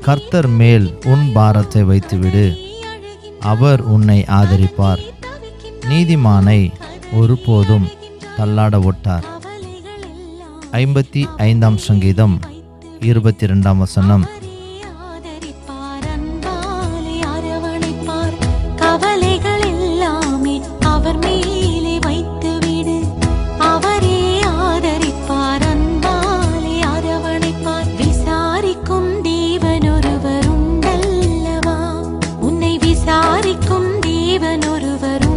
கர்த்தர் மேல் உன் பாரத்தை வைத்துவிடு. அவர் உன்னை ஆதரிப்பார். நீதிமானை ஒருபோதும் தள்ளாட ஒட்டார். ஐம்பத்தி ஐந்தாம் சங்கீதம் இருபத்தி ரெண்டாம் வசனம். விசாரிக்கும் தேவன் ஒருவரும்